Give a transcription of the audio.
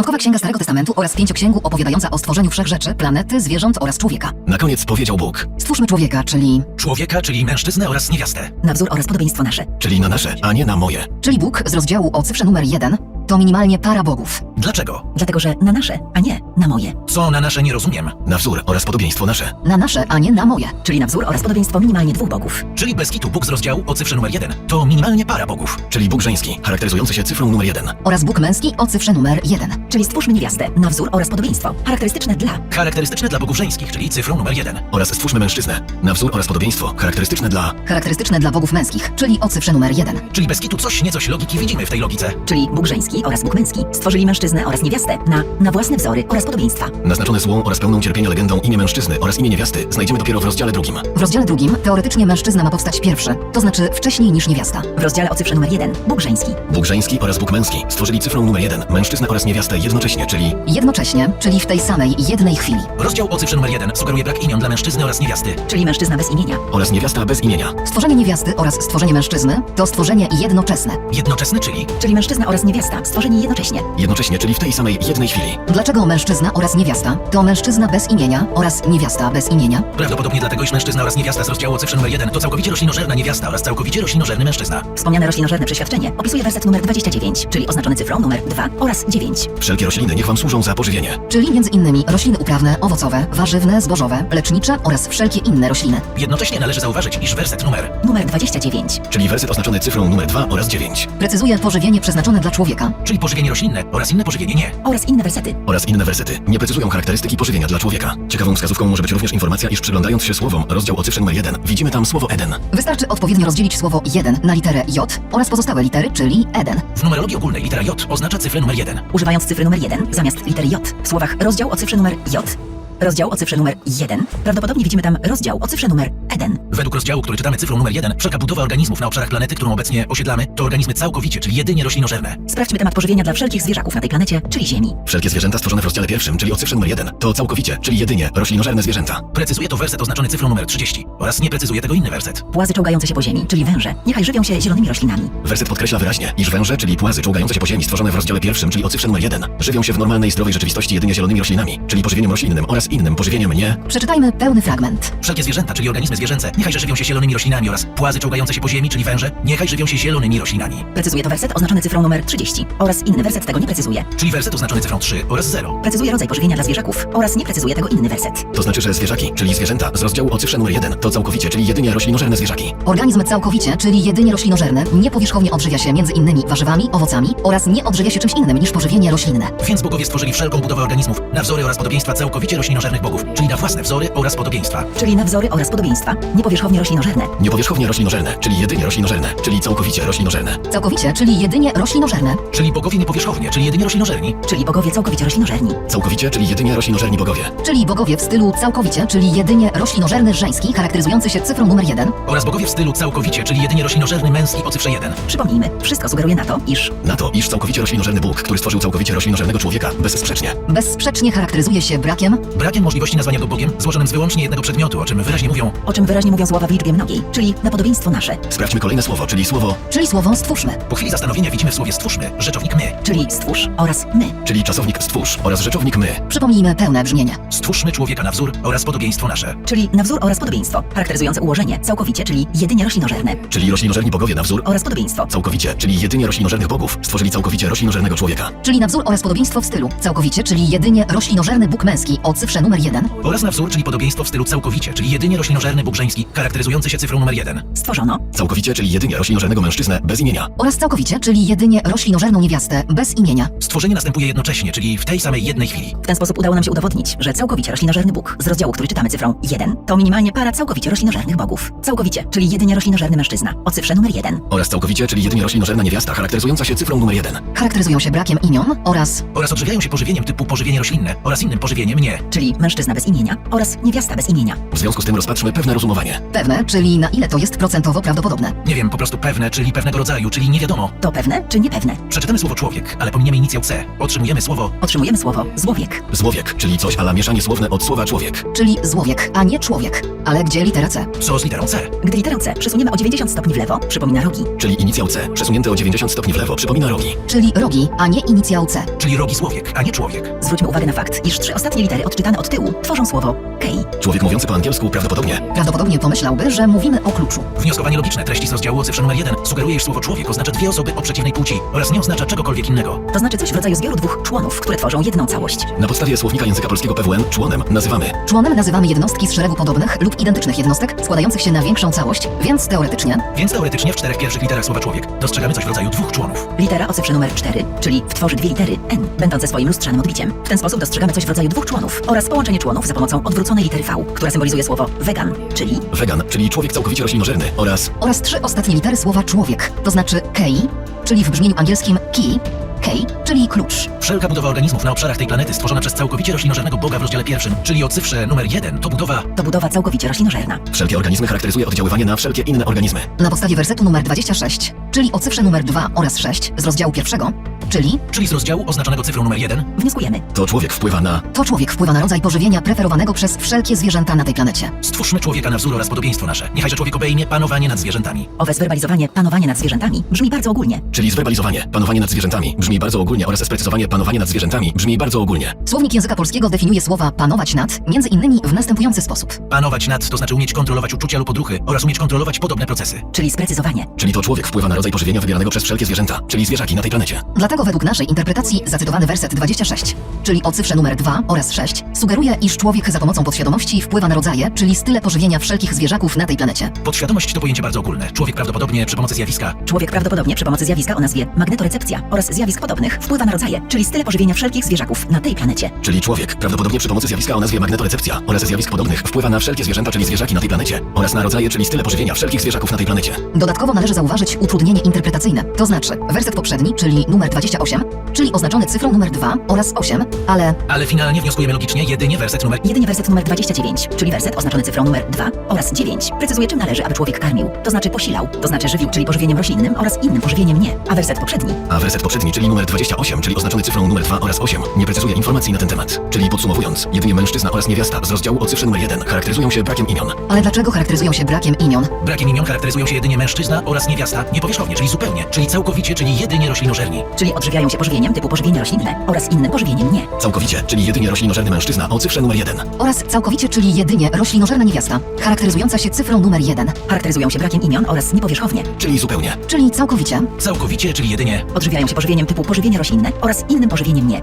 Początkowa księga Starego Testamentu oraz pięcioksięgu opowiadająca o stworzeniu wszechrzeczy, planety, zwierząt oraz człowieka. Na koniec powiedział Bóg, Stwórzmy człowieka, czyli, Człowieka, czyli mężczyznę oraz niewiastę. Na wzór oraz podobieństwo nasze. czyli na nasze, a nie na moje. czyli Bóg z rozdziału o cyfrze numer 1 to minimalnie para bogów. Dlaczego? Dlatego, że na nasze, a nie na moje. Co na nasze nie rozumiem? Na wzór oraz podobieństwo nasze. Na nasze, a nie na moje. Czyli na wzór oraz podobieństwo minimalnie dwóch bogów. Czyli bez kitu Bóg z rozdziału o cyfrze numer 1 to minimalnie para bogów. Czyli Bóg żeński, charakteryzujący się cyfrą numer jeden. Oraz Bóg męski o cyfrze numer 1. Czyli stwórzmy niewiastę na wzór oraz podobieństwo. Charakterystyczne dla. Charakterystyczne dla bogów żeńskich, czyli cyfrą numer 1. Oraz stwórzmy mężczyznę. Na wzór oraz podobieństwo, charakterystyczne dla... Charakterystyczne dla bogów męskich, czyli o cyfrze numer 1. Czyli bez kitu coś niecoś logiki widzimy w tej logice. Czyli Bóg żeński oraz Bóg męski. Stworzyli mężczyznę oraz niewiastę na, na własne wzory oraz podobieństwa. Naznaczone złą oraz pełną cierpienia legendą imię mężczyzny oraz imię niewiasty znajdziemy dopiero w rozdziale drugim. W rozdziale drugim teoretycznie mężczyzna ma powstać pierwszy, to znaczy wcześniej niż niewiasta. W rozdziale o cyfrze numer 1 Bóg żeński. Bóg żeński oraz Bóg męski stworzyli cyfrą numer jeden mężczyznę oraz niewiastę jednocześnie, czyli... Jednocześnie, czyli w tej samej jednej chwili. Rozdział o cyfrze numer 1 sugeruje brak imion dla mężczyzny oraz niewiasty. Czyli mężczyzna bez imienia. oraz niewiasta bez imienia. Stworzenie niewiasty oraz stworzenie mężczyzny to stworzenie jednoczesne. Jednoczesny, czyli Czyli mężczyzna oraz niewiasta. Stworzeni jednocześnie. Jednocześnie, czyli w tej samej jednej chwili. Dlaczego mężczyzna oraz niewiasta to mężczyzna bez imienia oraz niewiasta bez imienia? prawdopodobnie dlatego, iż mężczyzna oraz niewiasta z rozdziału cyfrze numer 1 to całkowicie roślinożerna niewiasta oraz całkowicie roślinożerny mężczyzna. Wspomniane roślinożerne przeświadczenie opisuje werset numer 29, czyli oznaczony cyfrą numer 2 oraz 9. Wszelkie rośliny niech wam służą za pożywienie. Czyli między innymi rośliny uprawne, owocowe, warzywne, zbożowe, lecznicze oraz wszelkie inne rośliny. Jednocześnie należy zauważyć, iż werset numer Numer 29. Czyli werset oznaczony cyfrą numer 2 oraz 9. Precyzuje pożywienie przeznaczone dla człowieka. Czyli pożywienie roślinne oraz inne pożywienie nie. Oraz inne wersety. Oraz inne wersety nie precyzują charakterystyki pożywienia dla człowieka. Ciekawą wskazówką może być również informacja, iż przyglądając się słowom rozdział o cyfrze numer 1, widzimy tam słowo Eden. Wystarczy odpowiednio rozdzielić słowo 1 na literę J oraz pozostałe litery, czyli Eden. W numerologii ogólnej litera J oznacza cyfrę numer 1. Używając cyfry numer 1 zamiast litery J w słowach rozdział o cyfrze numer J. Rozdział o cyfrze numer 1. Prawdopodobnie widzimy tam rozdział o cyfrze numer 1. Według rozdziału, który czytamy cyfrą numer 1, wszelka budowa organizmów na obszarach planety, którą obecnie osiedlamy, to organizmy całkowicie, czyli jedynie roślinożerne. Sprawdźmy temat pożywienia dla wszelkich zwierzaków na tej planecie, czyli Ziemi. Wszelkie zwierzęta stworzone w rozdziale pierwszym, czyli o cyfrze numer 1, to całkowicie, czyli jedynie roślinożerne zwierzęta. Precyzuje to werset oznaczony cyfrą numer 30 oraz nie precyzuje tego inny werset. Płazy czołgające się po ziemi, czyli węże, niechaj żywią się zielonymi roślinami. Werset podkreśla wyraźnie, iż węże, czyli płazy czołgające się po ziemi stworzone w rozdziale pierwszym, czyli o cyfrze numer 1, żywią się w normalnej, zdrowej rzeczywistości jedynie zielonymi roślinami, czyli pożywieniem roślinnym oraz innym pożywieniem nie. Przeczytajmy pełny fragment. Wszelkie zwierzęta, czyli organizmy zwierzęce, niechaj żywią się zielonymi roślinami oraz płazy czołgające się po ziemi, czyli węże, niechaj żywią się zielonymi roślinami. Precyzuje to werset oznaczony cyfrą numer 30 oraz inny werset tego nie precyzuje. Czyli werset oznaczony cyfrą 3 oraz 0. Precyzuje rodzaj pożywienia dla zwierzaków oraz nie precyzuje tego inny werset. To znaczy, że zwierzaki, czyli zwierzęta z rozdziału o cyfrze numer 1, to całkowicie, czyli jedynie roślinożerne zwierzaki. Organizm całkowicie, czyli jedynie roślinożerny, niepowierzchownie odżywia się między innymi warzywami, owocami oraz nie odżywia się czymś innym niż pożywienie roślinne. Więc bogowie stworzyli wszelką budowę organizmów na wzory oraz podobieństwa całkowicie roślinożernych bogów, czyli na własne wzory oraz podobieństwa. Czyli na wzory oraz podobieństwa, niepowierzchownie roślinożerne. Niepowierzchownie roślinożerne, czyli jedynie roślinożerne, czyli całkowicie roślinożerne. Całkowicie, czyli jedynie roślinożerne. Czyli bogowie niepowierzchownie, czyli jedynie roślinożerni. Czyli bogowie całkowicie roślinożerni. Całkowicie, czyli jedynie roślinożerni bogowie. Czyli bogowie w stylu całkowicie, czyli jedynie roślinożerny żeński, charakteryzujący się cyfrą numer 1. Oraz bogowie w stylu całkowicie, czyli jedynie roślinożerny męski o cyfrze 1. Przypomnijmy, wszystko sugeruje na to, iż Na to, iż całkowicie roślinożerny Bóg, który stworzył całkowicie roślinożernego człowieka, bezsprzecznie. Bezsprzecznie charakteryzuje się brakiem, Brakiem możliwości nazwania go Bogiem, złożonym z wyłącznie jednego przedmiotu, o czym wyraźnie mówią o czym wyraźnie mówią słowa w liczbie mnogiej, czyli na podobieństwo nasze, Sprawdźmy kolejne słowo, czyli słowo, czyli słowo stwórzmy. Po chwili zastanowienia widzimy w słowie stwórzmy, rzeczownik my. czyli stwórz oraz my. czyli czasownik stwórz oraz rzeczownik my. Przypomnijmy pełne brzmienie. Stwórzmy człowieka na wzór oraz podobieństwo nasze. Czyli na wzór oraz podobieństwo, charakteryzujące ułożenie całkowicie, czyli jedynie roślinożerne Czyli roślinożerni bogowie na wzór oraz podobieństwo, całkowicie, czyli jedynie roślinożernych bogów, stworzyli całkowicie roślinożernego człowieka. Czyli na wzór oraz podobieństwo w stylu całkowicie, czyli jedynie roślinożerny Bóg męski o cyfrze numer 1. Oraz na wzór, czyli podobieństwo w stylu całkowicie, czyli jedynie roślinożerny Bóg żeński, charakteryzujący się cyfrą numer 1. stworzono, Całkowicie, czyli jedynie roślinożernego mężczyznę bez imienia. Oraz całkowicie, czyli jedynie roślinożerną niewiastę bez imienia. Stworzenie następuje jednocześnie, czyli w tej samej jednej chwili. W ten sposób udało nam się udowodnić, że całkowicie roślinożerny Bóg z rozdziału, który czytamy cyfrą 1, to minimalnie para całkowicie roślinożernych bogów. Całkowicie, czyli jedynie roślinożerny mężczyzna o cyfrze numer 1. Oraz całkowicie, czyli jedynie roślinożerna niewiasta, charakteryzująca się cyfrą numer 1. Charakteryzują się brakiem imion oraz Oraz odżywiają się pożywieniem typu pożywienie roślinne oraz innym pożywieniem nie. Czyli mężczyzna bez imienia oraz niewiasta bez imienia. W związku z tym rozpatrzmy pewne rozumowanie. Pewne, czyli na ile to jest procentowo prawdopodobne. Nie wiem, po prostu pewne, czyli pewnego rodzaju, czyli nie wiadomo. To pewne czy niepewne? Przeczytamy słowo człowiek, ale pominiemy inicjał C. Otrzymujemy słowo Otrzymujemy słowo złowiek. Złowiek, czyli coś ala mieszanie słowne od słowa człowiek. Czyli złowiek, a nie człowiek. Ale gdzie litera C? co z literą C. Gdy literę C przesuniemy o 90 stopni w lewo, przypomina rogi. Czyli inicjał C, przesunięty o 90 stopni w lewo, przypomina rogi. Czyli rogi, a nie inicjał C. Czyli rogi słowiek, a nie człowiek. Zwróćmy uwagę na fakt, iż trzy ostatnie litery odczytane od tyłu tworzą słowo kej. Człowiek mówiący po angielsku prawdopodobnie Prawdopodobnie pomyślałby, że mówimy o kluczu. Wnioskowanie logiczne treści z rozdziału o cyfrze numer 1 sugeruje, iż słowo człowiek oznacza dwie osoby o przeciwnej płci oraz nie oznacza czegokolwiek innego. To znaczy coś w rodzaju zbioru dwóch członów, które tworzą jedną całość. Na podstawie słownika języka polskiego PWN członem nazywamy Członem nazywamy jednostki z szeregu podobnych lub identycznych jednostek składających się na większą całość, więc teoretycznie Więc teoretycznie w czterech pierwszych literach słowa człowiek dostrzegamy coś w rodzaju dwóch członów. Litera o cyfrze numer 4, czyli wtworzy dwie litery n, będące swoim lustrzanym odbiciem. W ten sposób dostrzegamy coś w rodzaju dwóch członów oraz połączenie członów za pomocą odwróconej litery V, która symbolizuje słowo wegan, czyli wegan, czyli człowiek całkowicie roślinożerny oraz oraz trzy ostatnie litery słowa człowiek, to znaczy key, czyli w brzmieniu angielskim key, key, czyli klucz. Wszelka budowa organizmów na obszarach tej planety stworzona przez całkowicie roślinożernego Boga w rozdziale pierwszym, czyli o cyfrze numer 1, to budowa to budowa całkowicie roślinożerna. wszelkie organizmy charakteryzuje oddziaływanie na wszelkie inne organizmy. Na podstawie wersetu numer 26, czyli o cyfrze numer 2 oraz 6 z rozdziału pierwszego, czyli czyli z rozdziału oznaczonego cyfrą numer 1, Wnioskujemy. To człowiek wpływa na to człowiek wpływa na rodzaj pożywienia preferowanego przez wszelkie zwierzęta na tej planecie. stwórzmy człowieka na wzór oraz podobieństwo nasze. Niechajże człowiek obejmie panowanie nad zwierzętami. Owe zwerbalizowanie panowanie nad zwierzętami brzmi bardzo ogólnie. czyli zwerbalizowanie, panowanie nad zwierzętami brzmi bardzo ogólnie oraz sprecyzowanie panowanie nad zwierzętami brzmi bardzo ogólnie. Słownik języka polskiego definiuje słowa panować nad między innymi w następujący sposób. Panować nad to znaczy umieć kontrolować uczucia lub odruchy oraz umieć kontrolować podobne procesy. Czyli sprecyzowanie. Czyli to człowiek wpływa na rodzaj pożywienia wybieranego przez wszelkie zwierzęta, czyli zwierzaki na tej planecie. Dlatego według naszej interpretacji zacytowany werset 26, czyli o cyfrze numer 2 oraz 6, sugeruje, iż człowiek za pomocą podświadomości wpływa na rodzaje, czyli style pożywienia wszelkich zwierzaków na tej planecie. Podświadomość to pojęcie bardzo ogólne. Człowiek prawdopodobnie przy pomocy zjawiska Człowiek prawdopodobnie przy pomocy zjawiska o nazwie magnetorecepcja oraz zjawisk podobnych wpływa na rodzaje, czyli style pożywienia wszelkich zwierzaków na tej planecie. Czyli człowiek prawdopodobnie przy pomocy zjawiska o nazwie magnetorecepcja oraz zjawisk podobnych wpływa na wszelkie zwierzęta, czyli zwierzaki na tej planecie oraz na rodzaje, czyli style pożywienia wszelkich zwierzaków na tej planecie. Dodatkowo należy zauważyć utrudnienie interpretacyjne, to znaczy werset poprzedni, czyli numer 28, czyli oznaczony cyfrą numer 2 oraz 8, ale Ale finalnie wnioskujemy logicznie jedynie werset numer Jedynie werset numer 29, czyli werset oznaczony cyfrą numer 2 oraz 9, precyzuje czym należy, aby człowiek karmił, to znaczy posilał, to znaczy żywił, czyli pożywieniem roślinnym oraz innym pożywieniem nie. A werset poprzedni A werset poprzedni, czyli numer 28, czyli oznaczony cyfrą numer 2 oraz 8, nie precyzuje informacji na ten temat. Czyli podsumowując, jedynie mężczyzna oraz niewiasta z rozdziału o cyfrze numer 1 charakteryzują się brakiem imion. ale dlaczego charakteryzują się brakiem imion? Brakiem imion charakteryzują się jedynie mężczyzna oraz niewiasta, niepowierzchownie, czyli zupełnie, czyli całkowicie, czyli jedynie roślinożerni. czyli odżywiają się pożywieniem typu pożywienie roślinne oraz innym pożywieniem nie. Całkowicie, czyli jedynie roślinożerny mężczyzna o cyfrze numer 1. Oraz całkowicie, czyli jedynie roślinożerna niewiasta, charakteryzująca się cyfrą numer 1, Charakteryzują się brakiem imion oraz niepowierzchownie. Czyli zupełnie. czyli całkowicie, Całkowicie, czyli jedynie Odżywiają się pożywieniem typu pożywienie roślinne oraz innym pożywieniem nie.